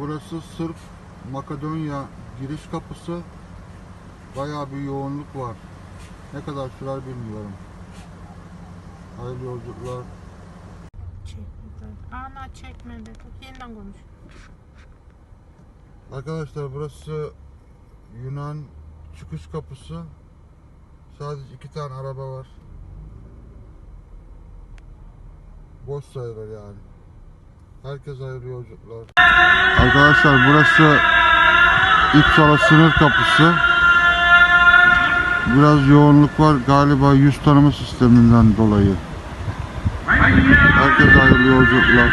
Burası Sırp Makedonya giriş kapısı. Bayağı bir yoğunluk var. Ne kadar sürer bilmiyorum. Hayırlı yolculuklar. Çekmedi. Ana çekmedi. Yeniden konuş. Arkadaşlar burası Yunan çıkış kapısı. Sadece iki tane araba var. Boş sayılır yani. Herkes hayırlı yolculuklar. Arkadaşlar burası İpsala sınır kapısı. Biraz yoğunluk var galiba yüz tanıma sisteminden dolayı. Herkes hayırlı yolculuklar.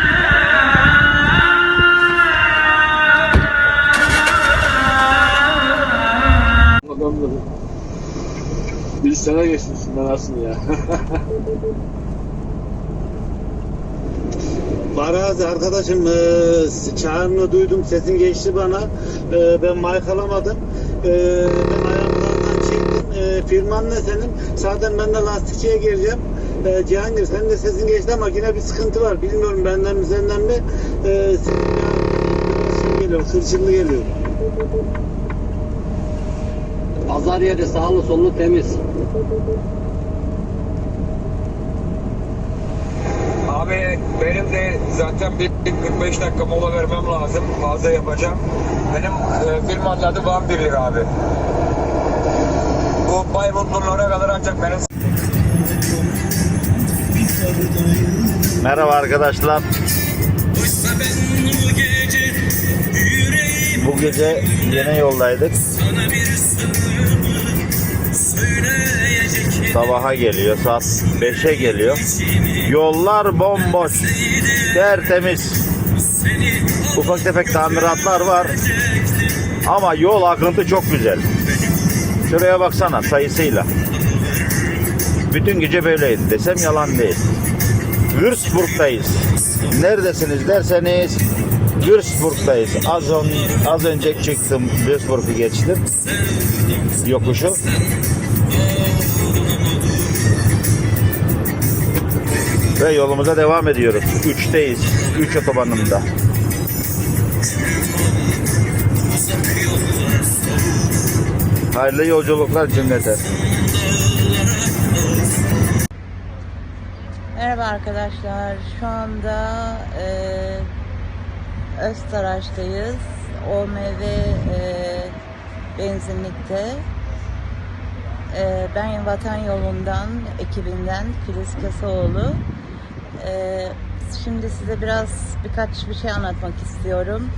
Adamları. Bir sene geçti üstünden aslında ya. Barazi arkadaşım e, çağrını duydum sesin geçti bana. E, ben mic alamadım. E, ben ayaklarından çektim. E, firman ne senin? Zaten ben de lastikçiye geleceğim. E, Cihangir senin de sesin geçti ama yine bir sıkıntı var. Bilmiyorum benden mi senden mi? E, senin şey geliyor hırçınlı geliyor. Pazar yeri sağlı sollu temiz. Abi benim de zaten bir 45 dakika mola vermem lazım. Fazla yapacağım. Benim e, firmanın adı Van Birlik abi. Bu Bayburt Nurlar'a kadar ancak benim Merhaba arkadaşlar. Bu gece yine yoldaydık. Sabaha geliyor, saat 5'e geliyor. Yollar bomboş, tertemiz. Ufak tefek tamiratlar var. Ama yol akıntı çok güzel. Şuraya baksana sayısıyla. Bütün gece böyleydi desem yalan değil. Würzburg'dayız. Neredesiniz derseniz Würzburg'dayız. Az, on, az önce çıktım Würzburg'u geçtim. Yokuşu. Ve yolumuza devam ediyoruz. 3'teyiz. 3 otobanında. Hayırlı yolculuklar cümlete. Merhaba arkadaşlar. Şu anda e, Öztaraş'tayız. OMV e, benzinlikte. E, ben Vatan Yolu'ndan, ekibinden Filiz Kasaoğlu. E, şimdi size biraz birkaç bir şey anlatmak istiyorum.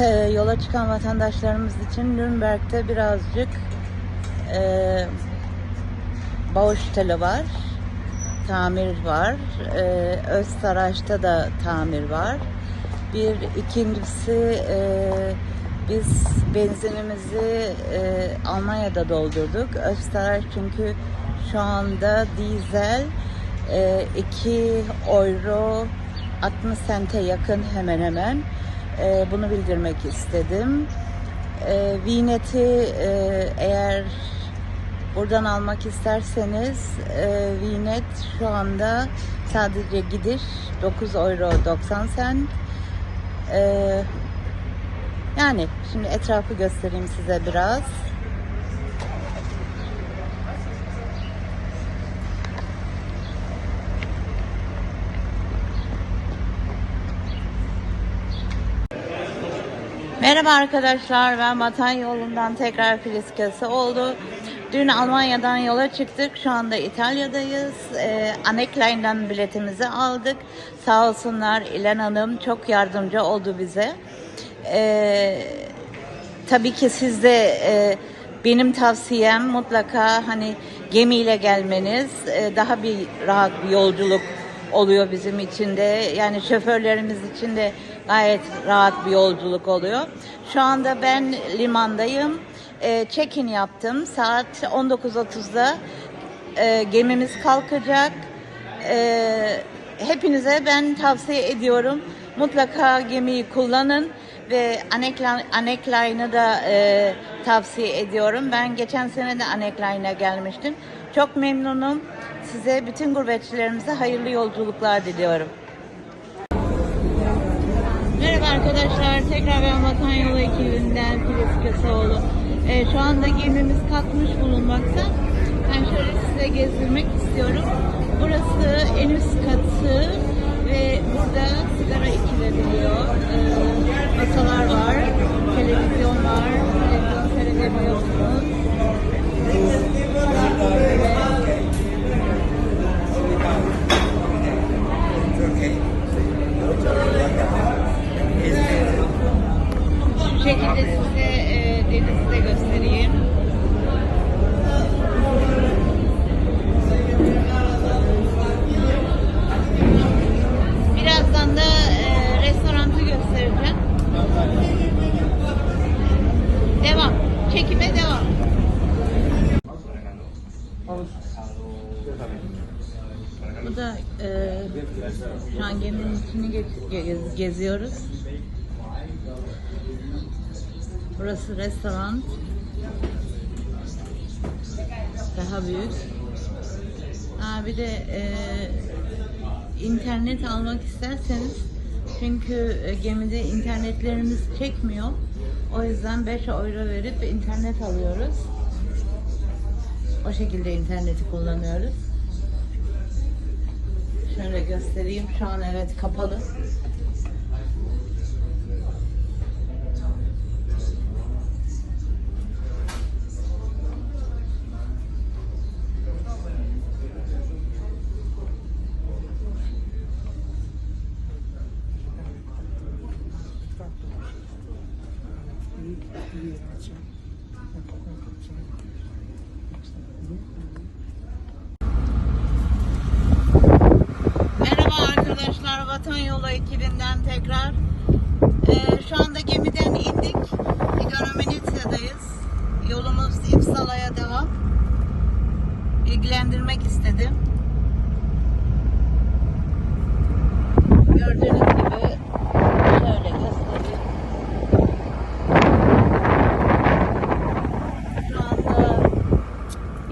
E, yola çıkan vatandaşlarımız için Nürnberg'de birazcık e, Baustelle var tamir var. Ee, Öztaraş'ta da tamir var. Bir ikincisi e, biz benzinimizi e, Almanya'da doldurduk. Öztaraş çünkü şu anda dizel 2 euro 60 sente yakın hemen hemen. E, bunu bildirmek istedim. E, Vinet'i e, eğer Buradan almak isterseniz e, Vnet şu anda sadece gidiş 9 euro 90 cent. E, yani şimdi etrafı göstereyim size biraz. Merhaba arkadaşlar, ben Vatan Yolu'ndan tekrar Filiz Kası oldu. Dün Almanya'dan yola çıktık, şu anda İtalya'dayız. Ee, Anekline'den biletimizi aldık. Sağ olsunlar İlen Hanım çok yardımcı oldu bize. Ee, tabii ki siz de e, benim tavsiyem mutlaka hani gemiyle gelmeniz e, daha bir rahat bir yolculuk oluyor bizim için de. Yani şoförlerimiz için de gayet rahat bir yolculuk oluyor. Şu anda ben limandayım. E, check-in yaptım. Saat 19.30'da e, gemimiz kalkacak. E, hepinize ben tavsiye ediyorum. Mutlaka gemiyi kullanın ve Anekline, Anekline'ı da e, tavsiye ediyorum. Ben geçen sene de Anekline'a gelmiştim. Çok memnunum. Size bütün gurbetçilerimize hayırlı yolculuklar diliyorum. Arkadaşlar, tekrar ben Vatan Yolu ekibinden Filiz Köseoğlu. Ee, şu anda gemimiz kalkmış bulunmakta. Ben şöyle size gezdirmek istiyorum. Burası en üst katı Bu da e, şu an geminin ge- ge- geziyoruz. Burası restoran. Daha büyük. Aa, bir de e, internet almak isterseniz çünkü e, gemide internetlerimiz çekmiyor. O yüzden 5 euro verip internet alıyoruz. O şekilde interneti kullanıyoruz. Şöyle göstereyim. Şu an evet kapalı. Merhaba arkadaşlar, Vatan Yolu ekibinden tekrar. Ee, şu anda gemiden indik. Igoromenitsa'dayız. Yolumuz İpsala'ya devam. İlgilendirmek istedim. Gördüğünüz gibi şöyle göstereyim. Şu anda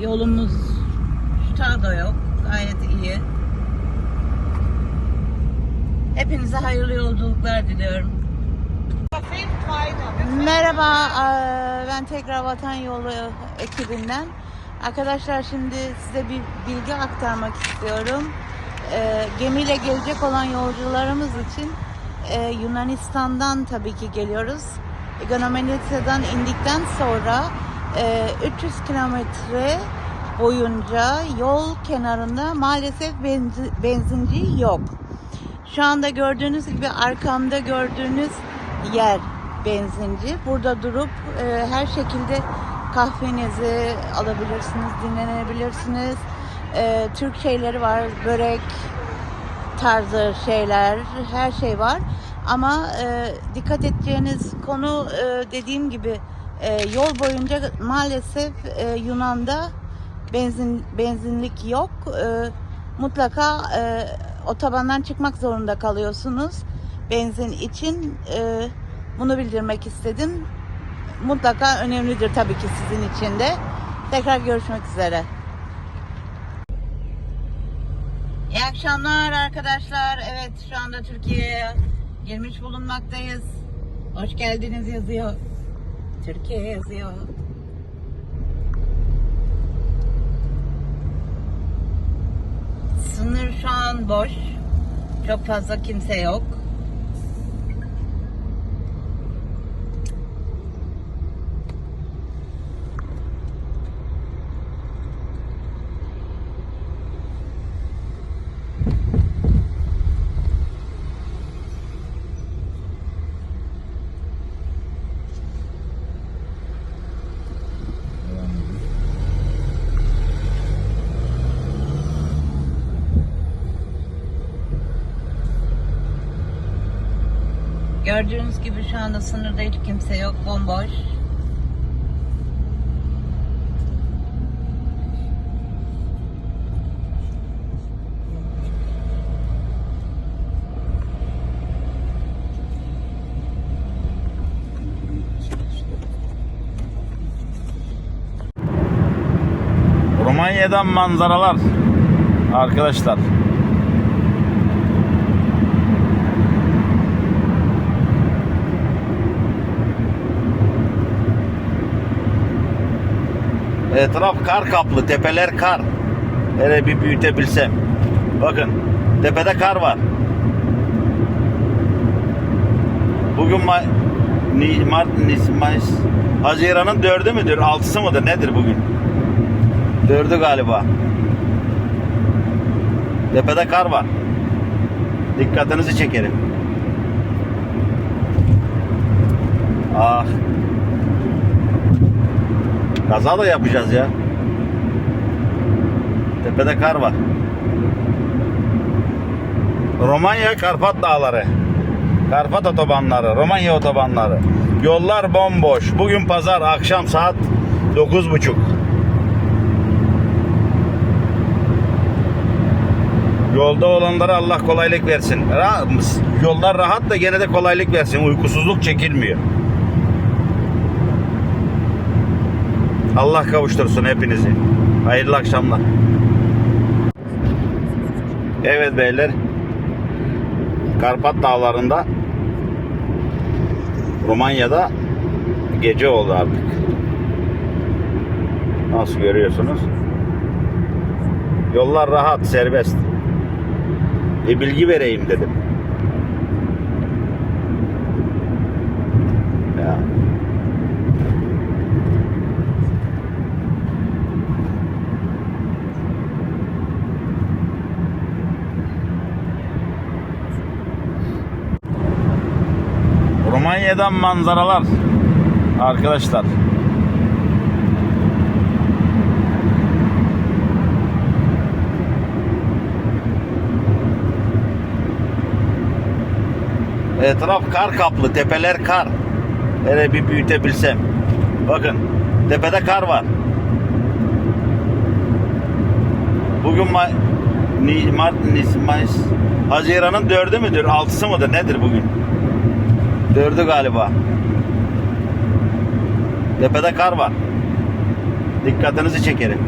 yolumuz şu da yok. Gayet iyi. Hepinize hayırlı yolculuklar diliyorum. Merhaba, eee, ben tekrar Vatan Yolu ekibinden. Arkadaşlar şimdi size bir bilgi aktarmak istiyorum. Eee, Gemiyle gelecek olan yolcularımız için eee, Yunanistan'dan tabii ki geliyoruz. Iganomenitsa'dan indikten sonra eee, 300 kilometre boyunca yol kenarında maalesef benzi- benzinci yok. Şu anda gördüğünüz gibi arkamda gördüğünüz yer benzinci. Burada durup e, her şekilde kahvenizi alabilirsiniz, dinlenebilirsiniz. E, Türk şeyleri var, börek tarzı şeyler, her şey var. Ama e, dikkat edeceğiniz konu e, dediğim gibi e, yol boyunca maalesef e, Yunan'da benzin benzinlik yok. E, mutlaka e, otobandan çıkmak zorunda kalıyorsunuz benzin için. E, bunu bildirmek istedim. Mutlaka önemlidir tabii ki sizin için de. Tekrar görüşmek üzere. İyi akşamlar arkadaşlar. Evet şu anda Türkiye'ye girmiş bulunmaktayız. Hoş geldiniz yazıyor. Türkiye yazıyor. Sınır şu an boş. Çok fazla kimse yok. Gördüğünüz gibi şu anda sınırda hiç kimse yok. Bomboş. Romanya'dan manzaralar. Arkadaşlar. Etraf kar kaplı, tepeler kar. Hele bir büyütebilsem. Bakın, tepede kar var. Bugün ma Ni- Mart, Nis, Mayıs, Haziran'ın dördü müdür, altısı mıdır, nedir bugün? Dördü galiba. Tepede kar var. Dikkatinizi çekerim. Ah. Kaza da yapacağız ya. Tepede kar var. Romanya Karpat Dağları. Karpat otobanları, Romanya otobanları. Yollar bomboş. Bugün pazar akşam saat 9.30. Yolda olanlara Allah kolaylık versin. Yollar rahat da gene de kolaylık versin. Uykusuzluk çekilmiyor. Allah kavuştursun hepinizi. Hayırlı akşamlar. Evet beyler. Karpat Dağları'nda Romanya'da gece oldu artık. Nasıl görüyorsunuz? Yollar rahat, serbest. Bir bilgi vereyim dedim. Ya. Romanya'dan manzaralar arkadaşlar. Etraf kar kaplı, tepeler kar. Hele bir büyütebilsem. Bakın, tepede kar var. Bugün ma Mart, Mayıs, Haziran'ın dördü müdür, altısı mıdır, nedir bugün? Dördü galiba. Tepede kar var. Dikkatinizi çekerim.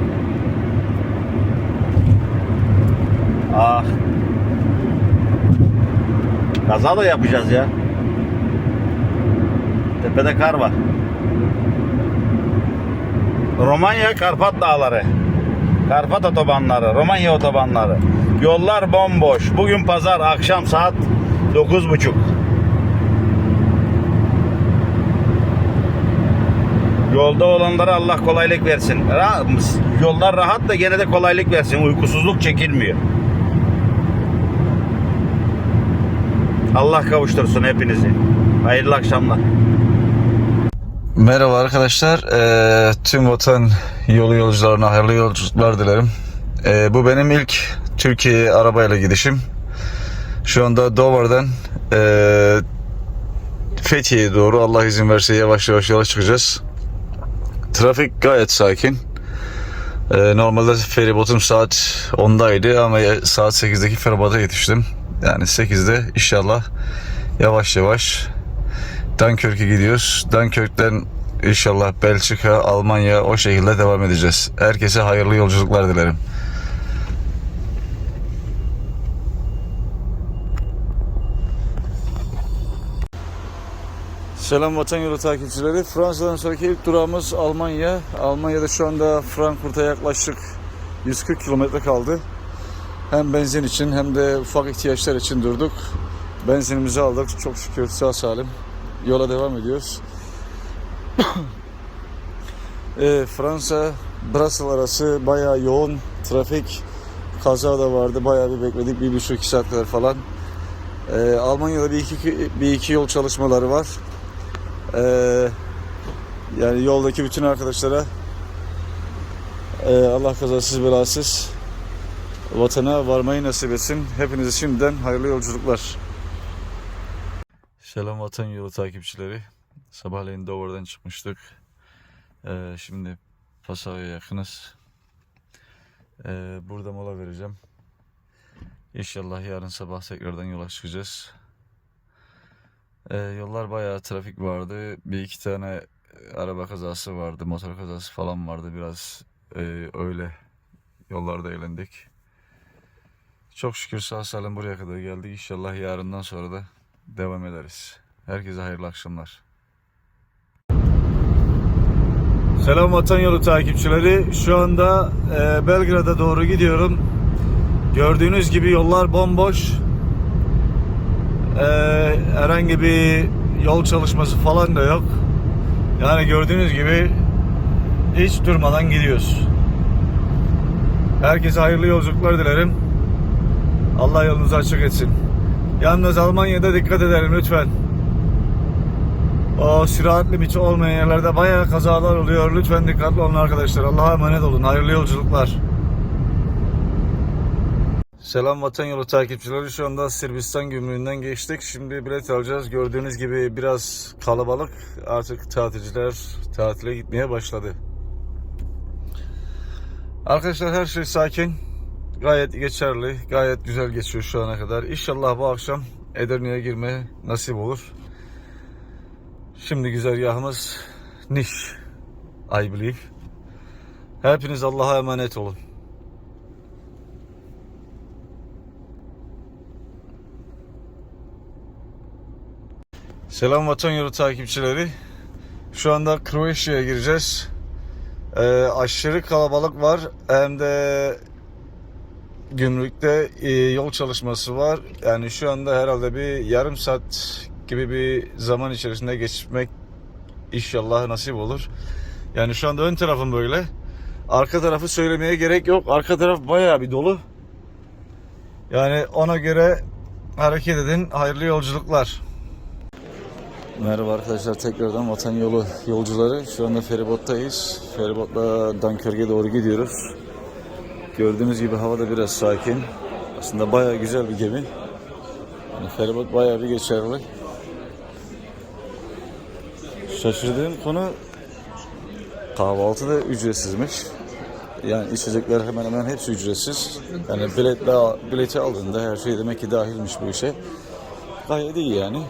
Ah. Kaza da yapacağız ya. Tepede kar var. Romanya Karpat Dağları. Karpat otobanları, Romanya otobanları. Yollar bomboş. Bugün pazar akşam saat 9.30. Yolda olanlara Allah kolaylık versin. Ra- Yollar rahat da gene de kolaylık versin. Uykusuzluk çekilmiyor. Allah kavuştursun hepinizi. Hayırlı akşamlar. Merhaba arkadaşlar. Eee, tüm vatan yolu yolcularına hayırlı yolculuklar dilerim. Eee, bu benim ilk Türkiye arabayla gidişim. Şu anda Dover'dan eee Fethiye'ye doğru Allah izin verirse yavaş yavaş yola çıkacağız. Trafik gayet sakin. Eee, normalde feribotum saat 10'daydı ama saat 8'deki feribota yetiştim. Yani 8'de inşallah yavaş yavaş Dunkirk'e gidiyoruz. Dunkirk'ten inşallah Belçika, Almanya o şekilde devam edeceğiz. Herkese hayırlı yolculuklar dilerim. Selam Vatan Yolu takipçileri. Fransa'dan sonraki ilk durağımız Almanya. Almanya'da şu anda Frankfurt'a yaklaşık 140 kilometre kaldı. Hem benzin için hem de ufak ihtiyaçlar için durduk. Benzinimizi aldık. Çok şükür sağ salim yola devam ediyoruz. e, Fransa Brussels arası bayağı yoğun trafik kaza da vardı. Bayağı bir bekledik. Bir buçuk iki saat kadar falan. E, Almanya'da bir iki, bir iki yol çalışmaları var. E, yani yoldaki bütün arkadaşlara e, Allah kazasız belasız vatana varmayı nasip etsin. Hepinize şimdiden hayırlı yolculuklar. Selam Vatan Yolu takipçileri. Sabahleyin Dover'dan çıkmıştık. Ee, şimdi Passau'ya yakınız. Ee, burada mola vereceğim. İnşallah yarın sabah tekrardan yola çıkacağız. Ee, yollar bayağı trafik vardı. Bir iki tane araba kazası vardı, motor kazası falan vardı. Biraz e, öyle yollarda eğlendik. Çok şükür sağ salim buraya kadar geldik. İnşallah yarından sonra da devam ederiz. Herkese hayırlı akşamlar. Selam Vatan Yolu takipçileri. Şu anda e, Belgrad'a doğru gidiyorum. Gördüğünüz gibi yollar bomboş. E, herhangi bir yol çalışması falan da yok. Yani gördüğünüz gibi hiç durmadan gidiyoruz. Herkese hayırlı yolculuklar dilerim. Allah yolunuzu açık etsin. Yalnız Almanya'da dikkat edelim lütfen. O sürat limiti olmayan yerlerde bayağı kazalar oluyor. Lütfen dikkatli olun arkadaşlar. Allah'a emanet olun. Hayırlı yolculuklar. Selam Vatan Yolu takipçileri. Şu anda Sırbistan gümrüğünden geçtik. Şimdi bilet alacağız. Gördüğünüz gibi biraz kalabalık. Artık tatilciler tatile gitmeye başladı. Arkadaşlar her şey sakin. Gayet geçerli. Gayet güzel geçiyor şu ana kadar. İnşallah bu akşam Edirne'ye girme nasip olur. Şimdi güzergahımız Niş. I believe. Hepiniz Allah'a emanet olun. Selam Vatan Yolu takipçileri. Şu anda Kroasya'ya gireceğiz. Ee, aşırı kalabalık var. Hem de gümrükte e, yol çalışması var. Yani şu anda herhalde bir yarım saat gibi bir zaman içerisinde geçmek inşallah nasip olur. Yani şu anda ön tarafım böyle. Arka tarafı söylemeye gerek yok. Arka taraf bayağı bir dolu. Yani ona göre hareket edin. Hayırlı yolculuklar. Merhaba arkadaşlar tekrardan Vatan Yolu yolcuları. Şu anda feribottayız. Feribotla Dunkirk'e doğru gidiyoruz. Gördüğünüz gibi hava da biraz sakin. Aslında bayağı güzel bir gemi. Yani feribot bayağı bir geçerli. Şaşırdığım konu kahvaltı da ücretsizmiş. Yani içecekler hemen hemen hepsi ücretsiz. Yani biletle, bileti aldığında her şey demek ki dahilmiş bu işe. Gayet iyi yani.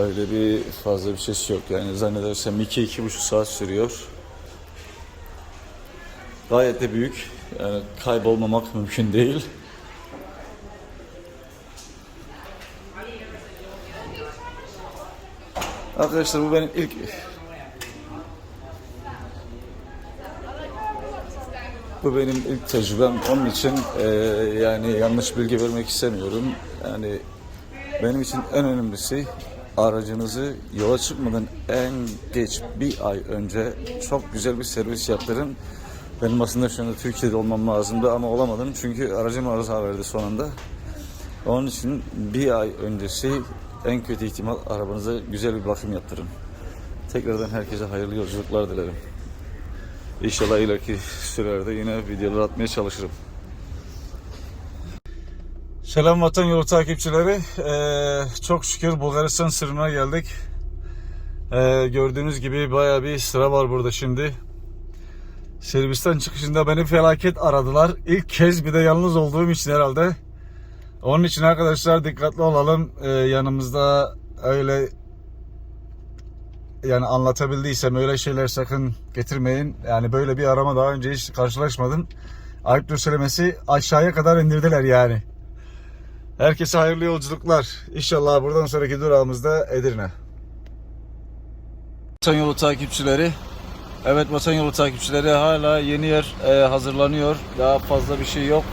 Öyle bir fazla bir şey yok. Yani zannedersem 2-2,5 saat sürüyor. Gayet de büyük. Yani kaybolmamak mümkün değil. Arkadaşlar bu benim ilk Bu benim ilk tecrübem. Onun için eee, yani yanlış bilgi vermek istemiyorum. Yani benim için en önemlisi aracınızı yola çıkmadan en geç bir ay önce çok güzel bir servis yaptırın. Benim aslında şu anda Türkiye'de olmam lazımdı ama olamadım çünkü aracım arıza verdi son. Onun için bir ay öncesi en kötü ihtimal arabanıza güzel bir bakım yaptırın. Tekrardan herkese hayırlı yolculuklar dilerim. İnşallah ileriki sürelerde yine videolar atmaya çalışırım. Selam Vatan Yolu takipçileri. Ee, çok şükür Bulgaristan sınırına geldik. Ee, gördüğünüz gibi baya bir sıra var burada şimdi. Sırbistan çıkışında beni felaket aradılar. İlk kez bir de yalnız olduğum için herhalde. Onun için arkadaşlar dikkatli olalım. Ee, yanımızda öyle yani anlatabildiysem öyle şeyler sakın getirmeyin. Yani böyle bir arama daha önce hiç karşılaşmadım. Ayıptır söylemesi aşağıya kadar indirdiler yani. Herkese hayırlı yolculuklar. İnşallah buradan sonraki durağımızda Edirne. Vatan yolu takipçileri. Evet vatan yolu takipçileri hala yeni yer e, hazırlanıyor. Daha fazla bir şey yok.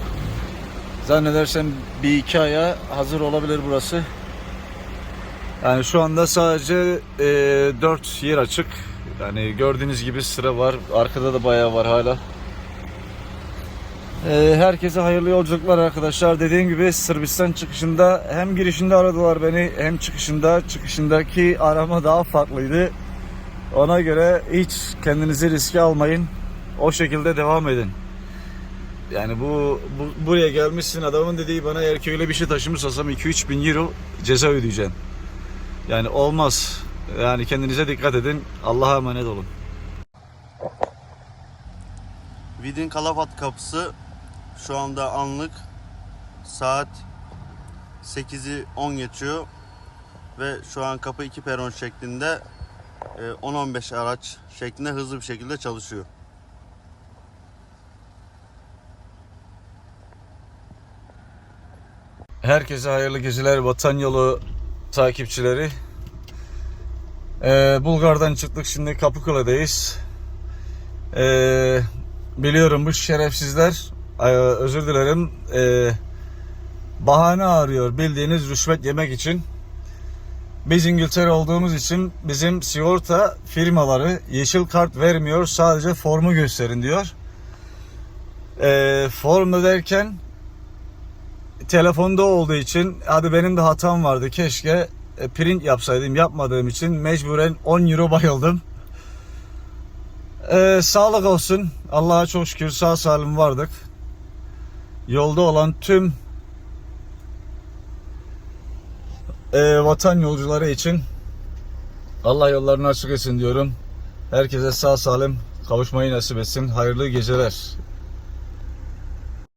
Zannedersem bir iki aya hazır olabilir burası. Yani şu anda sadece e, 4 yer açık. Yani gördüğünüz gibi sıra var. Arkada da bayağı var hala. E, herkese hayırlı yolculuklar arkadaşlar. Dediğim gibi Sırbistan çıkışında hem girişinde aradılar beni hem çıkışında. Çıkışındaki arama daha farklıydı. Ona göre hiç kendinizi riske almayın. O şekilde devam edin. Yani bu, bu buraya gelmişsin adamın dediği bana eğer ki öyle bir şey taşımış olsam 2-3 bin euro ceza ödeyeceksin. Yani olmaz. Yani kendinize dikkat edin. Allah'a emanet olun. Vidin Kalafat kapısı şu anda anlık saat 8'i 10 geçiyor ve şu an kapı 2 peron şeklinde e, 10-15 araç şeklinde hızlı bir şekilde çalışıyor. Herkese hayırlı geceler vatan yolu takipçileri. Ee, Bulgar'dan çıktık şimdi Kapıkule'deyiz. Ee, biliyorum bu şerefsizler e, özür dilerim e, bahane arıyor bildiğiniz rüşvet yemek için. Biz İngiltere olduğumuz için bizim sigorta firmaları yeşil kart vermiyor sadece formu gösterin diyor. Ee, formda derken telefonda olduğu için hadi benim de hatam vardı keşke e, print yapsaydım yapmadığım için mecburen 10 euro bayıldım. Ee, sağlık olsun Allah'a çok şükür sağ salim vardık. Yolda olan tüm e, vatan yolcuları için Allah yollarını açık etsin diyorum. Herkese sağ salim kavuşmayı nasip etsin. Hayırlı geceler.